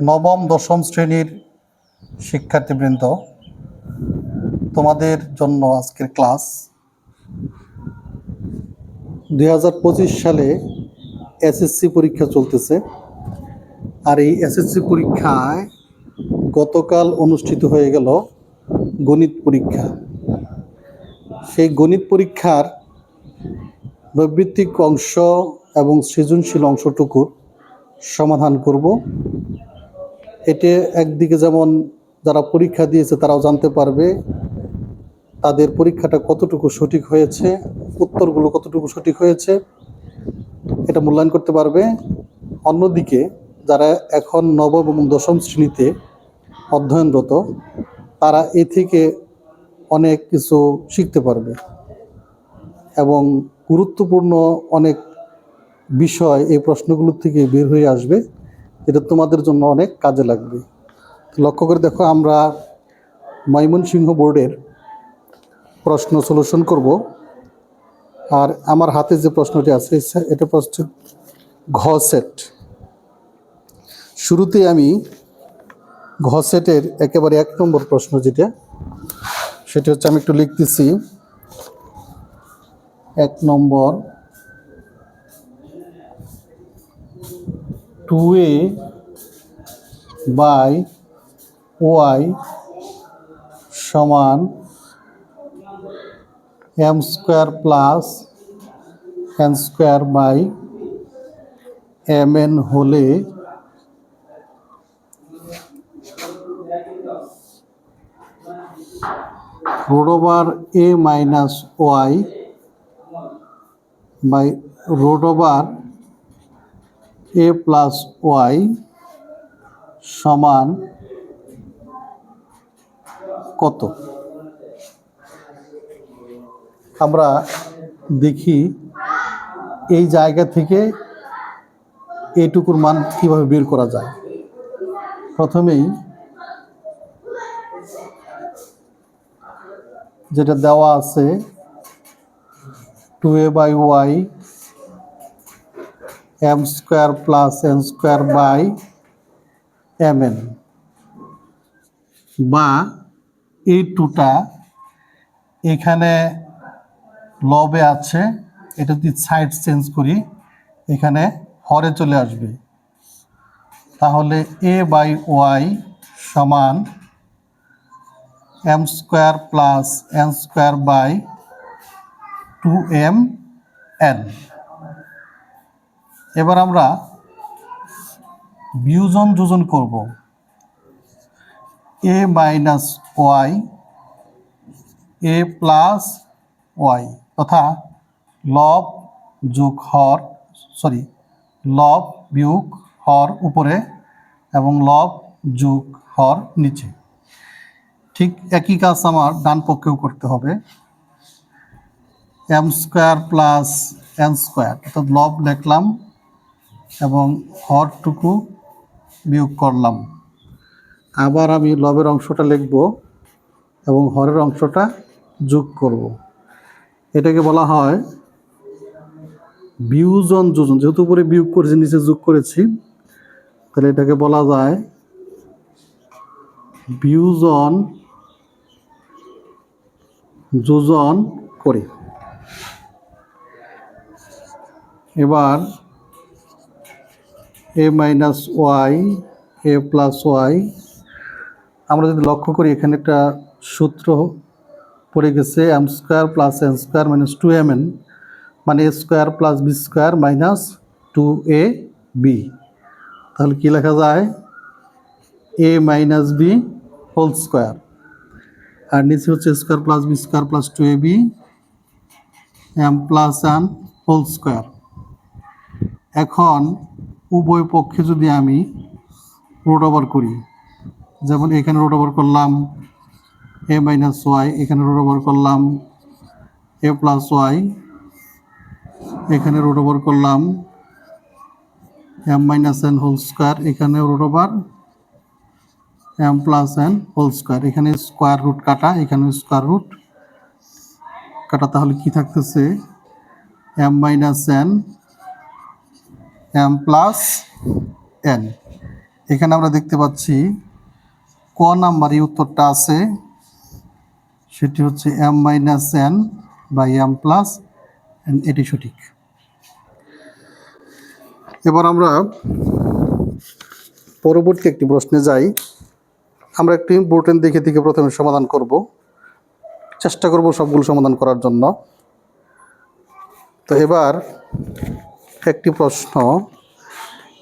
নবম, দশম শ্রেণির শিক্ষার্থীবৃন্দ, তোমাদের জন্য আজকের ক্লাস। দু হাজার পঁচিশ সালে এসএসসি পরীক্ষা চলতেছে। আর এই এসএসসি পরীক্ষায় গতকাল অনুষ্ঠিত হয়ে গেল গণিত পরীক্ষা। সেই গণিত পরীক্ষার নৈবৃত্তিক অংশ এবং সৃজনশীল অংশটুকুর সমাধান করব। এতে একদিকে যেমন যারা পরীক্ষা দিয়েছে তারাও জানতে পারবে তাদের পরীক্ষাটা কতটুকু সঠিক হয়েছে, উত্তরগুলো কতটুকু সঠিক হয়েছে, এটা মূল্যায়ন করতে পারবে। অন্যদিকে যারা এখন নবম এবং দশম শ্রেণীতে অধ্যয়নরত, তারা এ থেকে অনেক কিছু শিখতে পারবে এবং গুরুত্বপূর্ণ অনেক বিষয় এই প্রশ্নগুলোর থেকে বের হয়ে আসবে। যেটা তোমাদের জন্য অনেক কাজে লাগবে। লক্ষ্য করে দেখো, আমরা ময়মনসিংহ বোর্ডের প্রশ্ন সলিউশন করব। আর আমার হাতে যে প্রশ্নটি আছে, এটা প্রশ্ন ঘ সেট শুরুতে আমি ঘ সেটের একেবারে এক নম্বর প্রশ্ন যেটা, সেটা হচ্ছে আমি একটু লিখতেছি। এক number two A by Y সমান M square plus N square by M N হলে root over A minus Y by root over A plus Y সমান কত? আমরা দেখি এই জায়গা থেকে এইটুকুর মান কীভাবে বের করা যায়। প্রথমেই যেটা দেওয়া আছে two A by Y M square plus N square by M N বা এই টুটা এখানে লবে আছে, এটা যদি সাইড চেঞ্জ করি, এখানে হরে চলে আসবে। তাহলে এ বাই ওয়াই সমান M square plus N square by two M N এবার আমরা বিয়োজন যোজন করব। A minus Y A plus Y তথা লব যোগ হর সরি লব বিয়োগ হর উপরে এবং লব যোগ হর নিচে। ঠিক একই কাজ আমার ডান পক্ষেও করতে হবে। M square plus N square অর্থাৎ লব লিখলাম এবং হরটুকু বিয়োগ করলাম। আবার আমি লবের অংশটা লিখব এবং হরের অংশটা যোগ করব। এটাকে বলা হয় বিয়োজন যোজন। যেহেতু উপরে বিয়োগ করেছি, নিচে যোগ করেছি, তাহলে এটাকে বলা যায় বিয়োজন যোজন করে। এবার A minus Y A plus Y আমরা যদি লক্ষ্য করি, এখানে একটা সূত্র পড়ে গেছে M square plus N square minus two M N মানে A square plus B square minus two A B তাহলে কী লেখা যায়? A minus B whole square আর নিচে হচ্ছে square plus B square plus two A B M plus N whole square এখন উভয় পক্ষে যদি আমি রোড ওভার করি, যেমন এখানে রোড ওভার করলাম এ মাইনাস ওয়াই এখানে রোড ওভার করলাম এ প্লাস ওয়াই এখানে রোড ওভার করলাম M minus N whole square এখানে root over M plus N whole square এখানে স্কোয়ার রুট কাটা, এখানে স্কোয়ার রুট কাটা, তাহলে কি থাকতেছে? M minus N M plus N এখানে আমরা দেখতে পাচ্ছি ক নাম্বার এই উত্তরটা আছে। সেটি হচ্ছে M minus N by M plus এটি সঠিক। এবার আমরা পরবর্তী একটি প্রশ্নে যাই। আমরা একটি ইম্পর্টেন্ট দেখে দেখে প্রথমে সমাধান করব। চেষ্টা করব সবগুলো সমাধান করার জন্য। তো এবার একটি প্রশ্ন,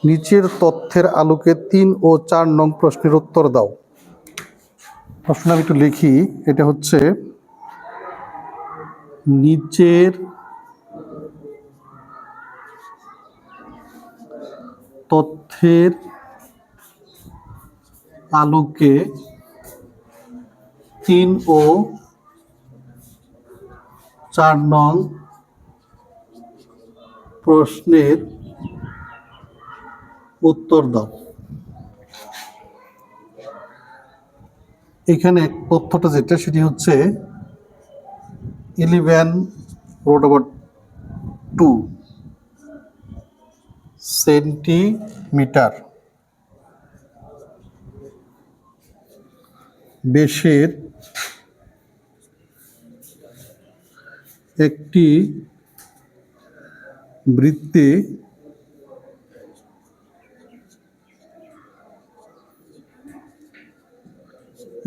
নিচের তথ্যের আলোকে তিন ও চার নং প্রশ্নের উত্তর দাও। প্রশ্ন আমি একটু লিখি, এটা হচ্ছে, নিচের তথ্যের আলোকে তিন ও চার নং প্রশ্নের উত্তর দাও। এখানে তথ্যটা যেটা সেটি হচ্ছে ইলেভেন রোড টু সেন্টিমিটার বেশের একটি বৃত্তে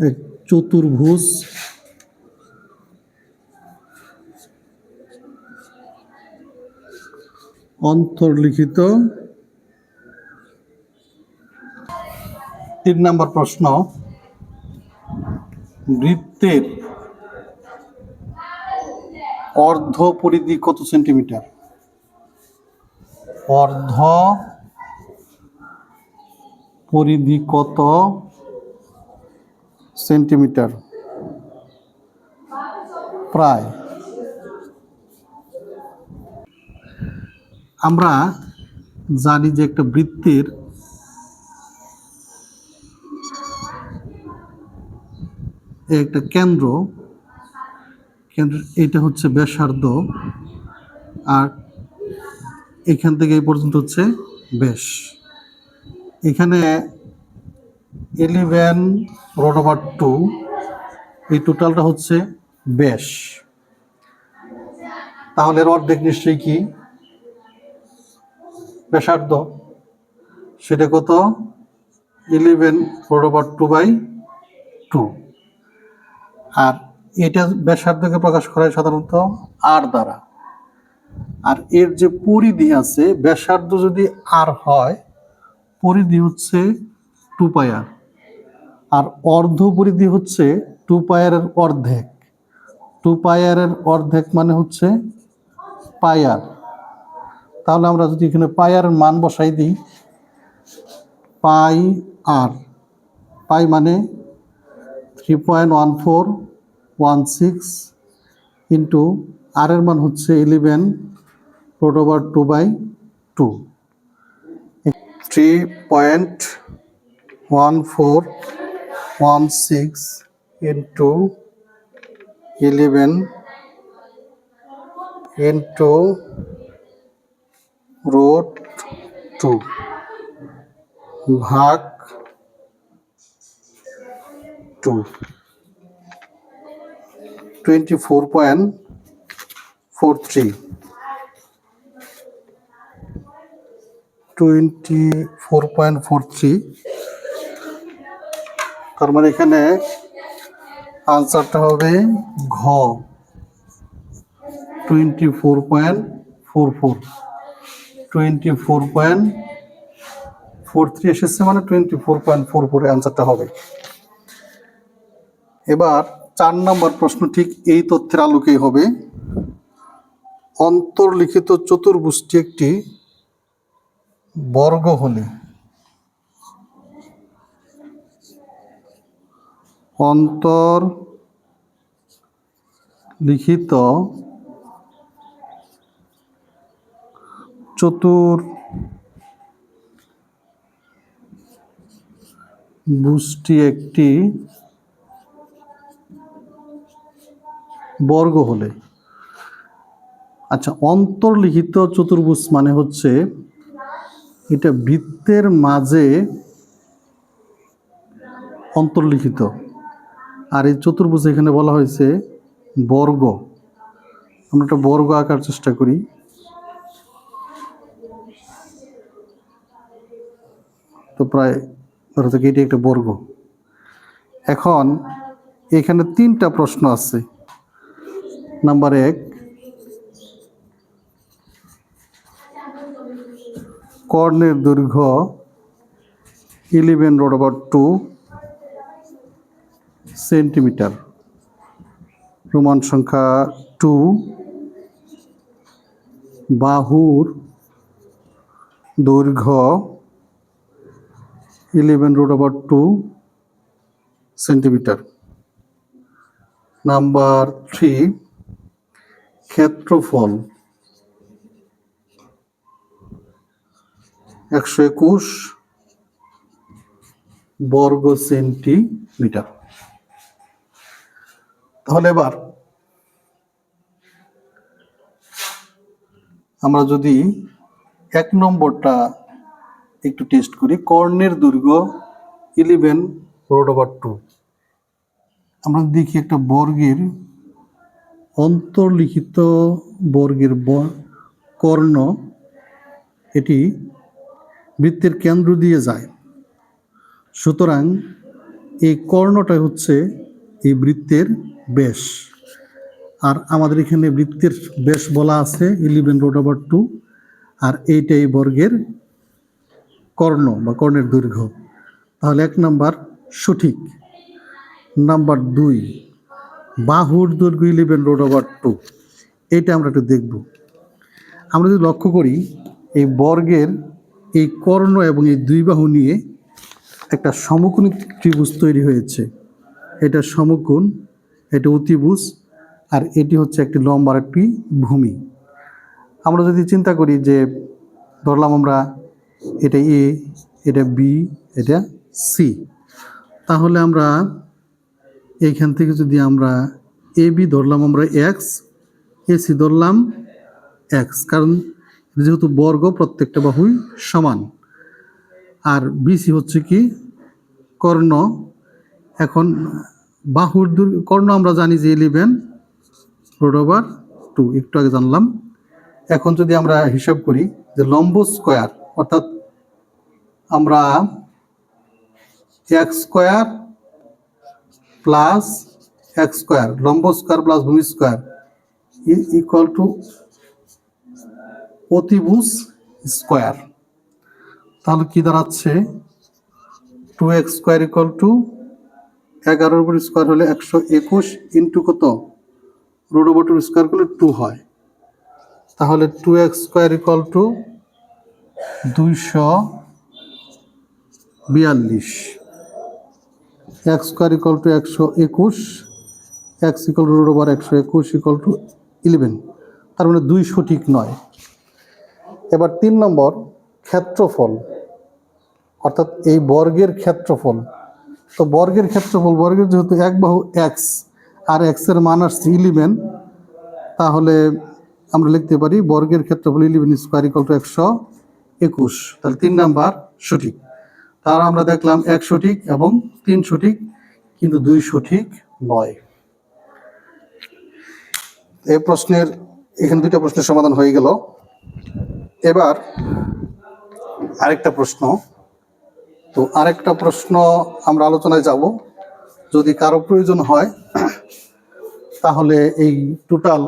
এক চতুর্ভুজ অন্তর্লিখিত। তিন নম্বর প্রশ্ন। বৃত্তের অর্ধ পরিধি কত সেন্টিমিটার? অর্ধ পরিধি কত সেন্টিমিটার। প্রায়। আমরা জানি যে একটা বৃত্তের একটা কেন্দ্র কেন্দ্র, এটা হচ্ছে ব্যাসার্ধ আর এখান থেকে এই পর্যন্ত হচ্ছে বেশ। এখানে ইলেভেন রোড ওভার টু এই টোটালটা হচ্ছে বেশ। তাহলে এর অর্ধেক নিশ্চয়ই কি? ব্যাসার্ধ। সেটা কত? Eleven root over two by two আর এটা ব্যাসার্ধকে প্রকাশ করা হয় সাধারণত আর দ্বারা। আর এর যে পরিধি আছে, ব্যাসার্ধ যদি আর হয়, পরিধি হচ্ছে টু পায়ার আর অর্ধ পরিধি হচ্ছে টু পায়ারের অর্ধেক। টু পায়ারের অর্ধেক মানে হচ্ছে পায়ার তাহলে আমরা যদি এখানে পায়ারের মান বসাই দিই পাই আর পাই মানে three point one four one six into R এর মান হচ্ছে eleven root over two by two three point one four one six into eleven into root two ভাগ two twenty four point four three. Twenty four point four three. তার মানে এখানে আনসারটা হবে ঘ। Twenty four point four four. Twenty four point four three এসেছে মানে twenty four point four four অ্যান্সারটা হবে। এবার চার নম্বর প্রশ্ন, ঠিক এই তথ্যের আলোকেই হবে। অন্তর্লিখিত চতুর্ভুজটি একটি বর্গ হলে অন্তর লিখিত চতুর বুঝটি একটি বর্গ হলে আচ্ছা অন্তর্লিখিত চতুর্ভুজ মানে হচ্ছে এটা বৃত্তের মাঝে অন্তর্লিখিত। আর এই চতুর্ভুজ এখানে বলা হয়েছে বর্গ। আমরা একটা বর্গ আঁকার চেষ্টা করি। তো প্রায় থেকে এটি একটা বর্গ। এখন এখানে তিনটা প্রশ্ন আছে। নাম্বার এক কর্ণের দৈর্ঘ্য eleven root over two centimetre প্রমাণ সংখ্যা টু বাহুর দৈর্ঘ্য eleven root over two centimetre number three ক্ষেত্রফল। একশো একুশ বর্গ সেন্টিমিটার। তাহলে এবার আমরা যদি এক নম্বরটা একটু টেস্ট করি, কর্ণের দৈর্ঘ্য ইলেভেন রোড ওভার টু আমরা দেখি একটা বর্গের অন্তর্লিখিত বর্গের কর্ণ, এটি বৃত্তের কেন্দ্র দিয়ে যায়। সুতরাং এই কর্ণটা হচ্ছে এই বৃত্তের ব্যাস আর আমাদের এখানে বৃত্তের ব্যাস বলা আছে ইলেভেন রোড ওভার টু আর এইটা এই বর্গের কর্ণ বা কর্ণের দৈর্ঘ্য। তাহলে এক নাম্বার সঠিক। নাম্বার দুই, বাহুর দৈর্ঘ্য ইলেভেন রোড ওভার টু এইটা আমরা একটু দেখব। আমরা যদি লক্ষ্য করি, এই বর্গের এই কর্ণ এবং এই দুই বাহু নিয়ে একটা সমকোণী ত্রিভুজ তৈরি হয়েছে। এটা সমকোণ, এটা অতিভুজ, আর এটি হচ্ছে একটি লম্বার একটি ভূমি। আমরা যদি চিন্তা করি যে, ধরলাম আমরা এটা এ এটা বি এটা সি তাহলে আমরা এইখান থেকে যদি আমরা এ বি ধরলাম আমরা এক্স এ সি ধরলাম এক্স কারণ যেহেতু বর্গ প্রত্যেকটা বাহুই সমান। আর বিসি হচ্ছে কি? কর্ণ। এখন বাহুর কর্ণ আমরা জানি যে ইলেভেন রোড ওভার টু একটু আগে জানলাম। এখন যদি আমরা হিসাব করি যে লম্ব স্কোয়ার অর্থাৎ আমরা X square plus X square লম্ব স্কোয়ার প্লাস ভূমি স্কোয়ার ইকুয়াল টু অতিভুজ স্কোয়ার। তাহলে কি দাঁড়াচ্ছে? Two X square equal to এগারোর উপর স্কোয়ার হলে একশো একুশ ইন্টু কত? রোড ওভার টু স্কোয়ার করলে টু হয়। তাহলে two X square equal to দুইশো বিয়াল্লিশ। এক্স স্কোয়ার ইকুয়াল টু একশো একুশ এক্স ইকুয়াল রোড ওভার একশো একুশ ইকুয়াল টু ইলেভেন তার মানে দুই সঠিক নয়। এবার তিন নম্বর, ক্ষেত্রফল। অর্থাৎ এই বর্গের ক্ষেত্রফল। তো বর্গের ক্ষেত্রফল, বর্গের যেহেতু এক বাহু এক্স আর এক্সের মান আসছে ইলিভেন তাহলে আমরা লিখতে পারি বর্গের ক্ষেত্রফল ইলিভেন স্কোয়ার ইকুয়াল টু একশো একুশ। তাহলে তিন নাম্বার সঠিক। তার আমরা দেখলাম এক সঠিক এবং তিন সঠিক, কিন্তু দুই সঠিক নয়। এই প্রশ্নের, এখানে দুইটা প্রশ্নের সমাধান হয়ে গেল। এবার আরেকটা প্রশ্ন। তো আরেকটা প্রশ্ন আমরা আলোচনায় যাব। যদি কারও প্রয়োজন হয়, তাহলে এই টোটাল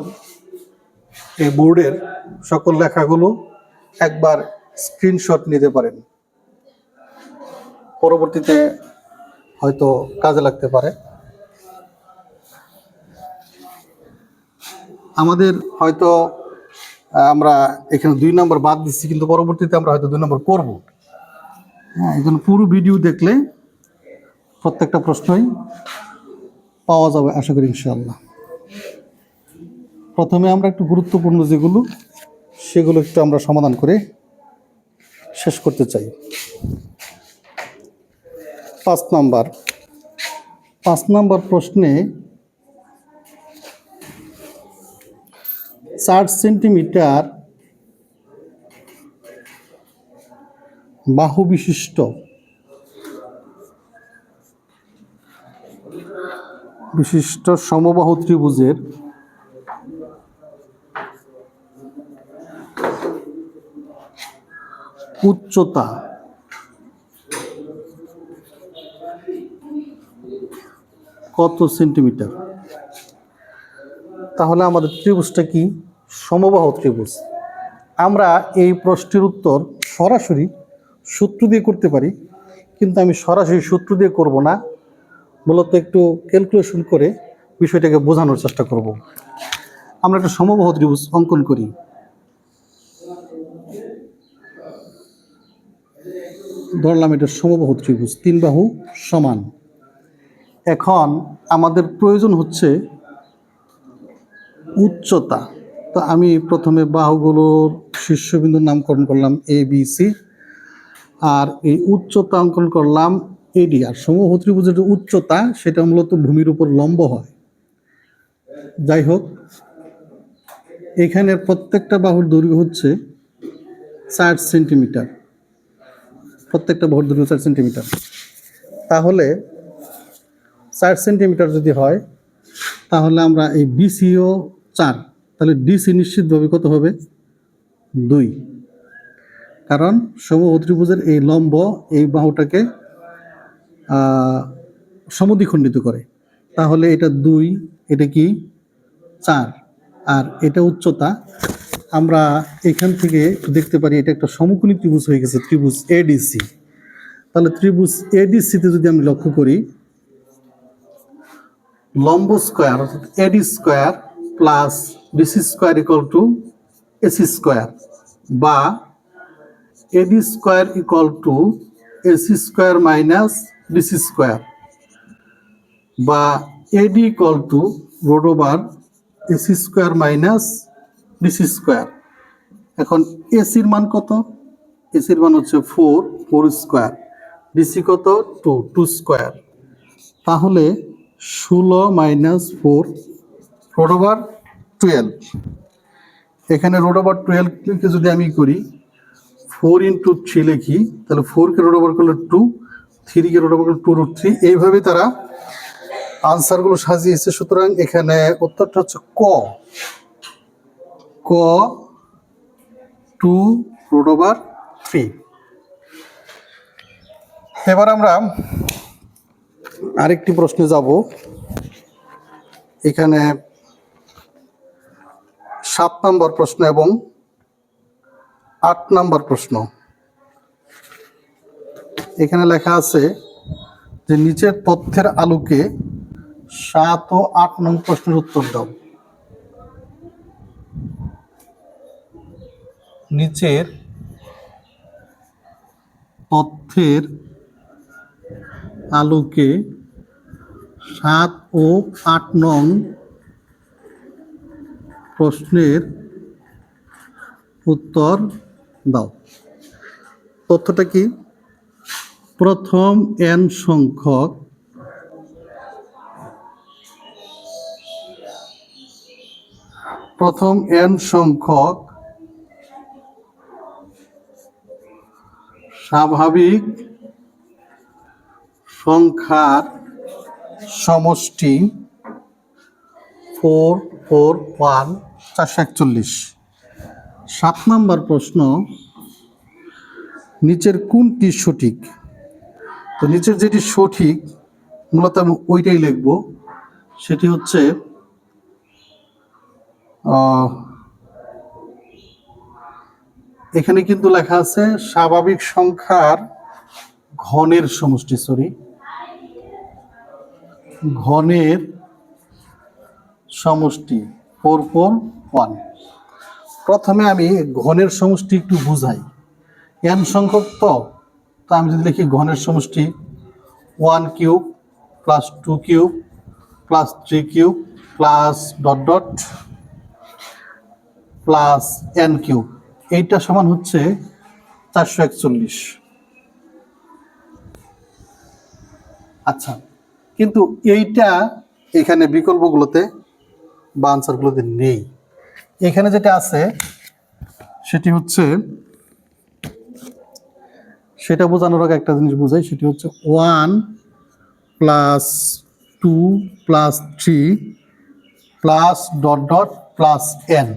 এই বোর্ডের সকল লেখাগুলো একবার স্ক্রিনশট নিতে পারেন। পরবর্তীতে হয়তো কাজে লাগতে পারে। আমাদের হয়তো আমরা এখানে দুই নম্বর বাদ দিচ্ছি, কিন্তু পরবর্তীতে আমরা হয়তো দুই নম্বর করব। হ্যাঁ এই পুরো ভিডিও দেখলে প্রত্যেকটা প্রশ্নই পাওয়া যাবে, আশা করি ইনশাল্লাহ প্রথমে আমরা একটু গুরুত্বপূর্ণ যেগুলো, সেগুলো একটু আমরা সমাধান করে শেষ করতে চাই। পাঁচ নাম্বার। পাঁচ নাম্বার প্রশ্নে ষাট সেন্টিমিটার বাহু বিশিষ্ট বিশিষ্ট সমবাহু ত্রিভুজের উচ্চতা কত সেন্টিমিটার? তাহলে আমাদের ত্রিভুজটা কি? সমবাহু ত্রিভুজ। আমরা এই প্রশ্নের উত্তর সরাসরি সূত্র দিয়ে করতে পারি, কিন্তু আমি সরাসরি সূত্র দিয়ে করব না। মূলত একটু ক্যালকুলেশন করে বিষয়টাকে বোঝানোর চেষ্টা করব। আমরা একটা সমবাহু ত্রিভুজ অঙ্কন করি। ধরলাম এটা সমবাহু ত্রিভুজ, তিন বাহু সমান। এখন আমাদের প্রয়োজন হচ্ছে উচ্চতা। তো আমি প্রথমে বাহুগুলোর শীর্ষবিন্দুর নামকরণ করলাম এ বি সি আর এই উচ্চতা অঙ্কন করলাম এডি আর সমবাহু ত্রিভুজের যে উচ্চতা, সেটা মূলত ভূমির উপর লম্ব হয়। যাই হোক, এখানের প্রত্যেকটা বাহুর দৈর্ঘ্য হচ্ছে ষাট সেন্টিমিটার। প্রত্যেকটা বাহুর দৈর্ঘ্য চার সেন্টিমিটার। তাহলে চার সেন্টিমিটার যদি হয়, তাহলে আমরা এই বিসিও চার ডিসি নিশ্চিতভাবে কত হবে? দুই। কারণ সমবাহু ত্রিভুজের এই লম্ব এই বাহুটাকে সমদ্বিখণ্ডিত করে। তাহলে এটা দুই, এটা কি? চার। আর এটা উচ্চতা, আমরা এখান থেকে দেখতে পারি, এটা একটা সমকোণী ত্রিভুজ হয়ে গেছে, ত্রিভুজ এডিসি তাহলে ত্রিভুজ এডিসিতে যদি আমি লক্ষ্য করি, লম্ব স্কোয়ার, অর্থাৎ AD square plus DC square equal to AC square বা AD square equal to AC square minus DC square বা AD equal to root over AC square minus DC square এখন এসির মান কত? এসির মান হচ্ছে ফোর ফোর স্কোয়ার ডিসি কত? টু টু স্কোয়ার তাহলে ষোলো minus four root over twelve এখানে রোড ওভার টুয়েলভকে যদি আমি করি ফোর ইন্টু থ্রি লিখি, তাহলে ফোরকে রোড ওভার করলে টু থ্রিকে রোড ওভার করলে টু রুট থ্রি এইভাবে তারা আনসারগুলো সাজিয়েছে। সুতরাং এখানে উত্তরটা হচ্ছে ক। ক টু রোড ওভার থ্রি এবার আমরা আরেকটি প্রশ্নে যাব। এখানে সাত নম্বর প্রশ্ন এবং আট নম্বর প্রশ্ন। এখানে লেখা আছে যে নিচের তথ্যের আলোকে সাত ও আট নং প্রশ্নের উত্তর দাও। নিচের তথ্যের আলোকে সাত ও আট নং প্রশ্নের উত্তর দাও। তথ্যটা কি? প্রথম এন সংখ্যক প্রথম এন সংখ্যক স্বাভাবিক সংখ্যার সমষ্টি ফোর ফোর ওয়ান চারশো একচল্লিশ। সাত নম্বর প্রশ্ন, নিচের কোনটি সঠিক? তো নিচের যেটি সঠিক, মূলত আমি ওইটাই লিখব। সেটি হচ্ছে এখানে কিন্তু লেখা আছে, স্বাভাবিক সংখ্যার ঘনের সমষ্টি সরি ঘনের সমষ্টি। ফোর ফোর ওয়ান প্রথমে আমি ঘনের সমষ্টি একটু বুঝাই। এন সংখ্যক তো তো আমি যদি লিখি ঘনের সমষ্টি one cube plus two cube plus three cube plus dot dot plus N cube এইটা সমান হচ্ছে চারশো একচল্লিশ। আচ্ছা কিন্তু এইটা এখানে বিকল্পগুলোতে বা আনসারগুলোতে নেই। এখানে যেটা আছে, সেটি হচ্ছে, সেটা বোঝানোর আগে একটা জিনিস বোঝাই, সেটি হচ্ছে one plus two plus three plus dot dot plus N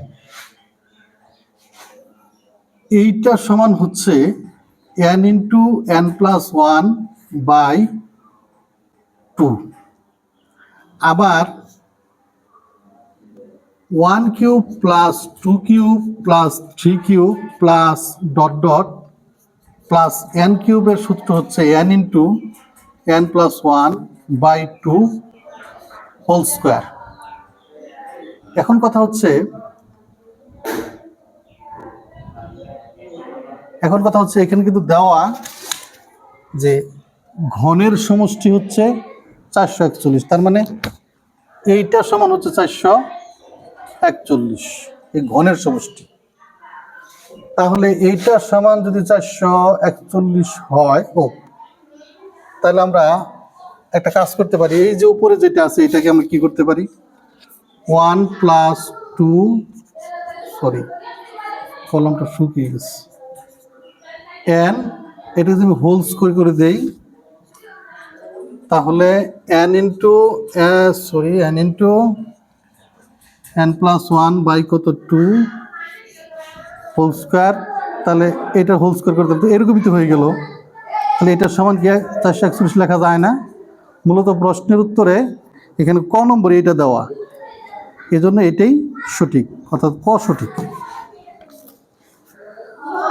এইটা সমান হচ্ছে N into N plus one by two আবার one cube plus two cube plus three cube plus dot dot plus N কিউবের সূত্র হচ্ছে N into N plus one by two whole square. এখন কথা হচ্ছে, এখন কথা হচ্ছে এখানে কিন্তু দেওয়া যে ঘনের সমষ্টি হচ্ছে চারশো একচল্লিশ, তার মানে এইটা সমান হচ্ছে চারশো একচল্লিশ, এই ঘনের সমষ্টি। তাহলে এইটা সমান যদি চারশো একচল্লিশ হয়, ও, তাহলে আমরা একটা কাজ করতে পারি। এই যে উপরে যেটা আছে, এটাকে আমরা কি করতে পারি? ওয়ান প্লাস টু, সরি, কলমটা শুকিয়ে গেছে। এন, এটা যদি আমি হোল স্কোয়ার করে দেই, তাহলে N into sorry, N into N plus one by কত? টু হোল স্কোয়ার তাহলে এটা হোল স্কোয়ার করতে তো এরকমই তো হয়ে গেল। তাহলে এটার সমান কি? চারশো একচল্লিশ লেখা যায় না। মূলত প্রশ্নের উত্তরে এখানে ক নম্বরে এটা দেওয়া। এজন্য এটাই সঠিক, অর্থাৎ ক সঠিক।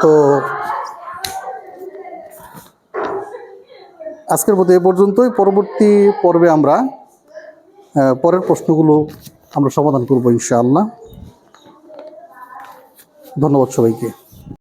তো আজকের মতো এ পর্যন্তই। পরবর্তী পর্বে আমরা পরের প্রশ্নগুলো আমরা সমাধান করব ইনশাআল্লাহ। ধন্যবাদ সবাইকে।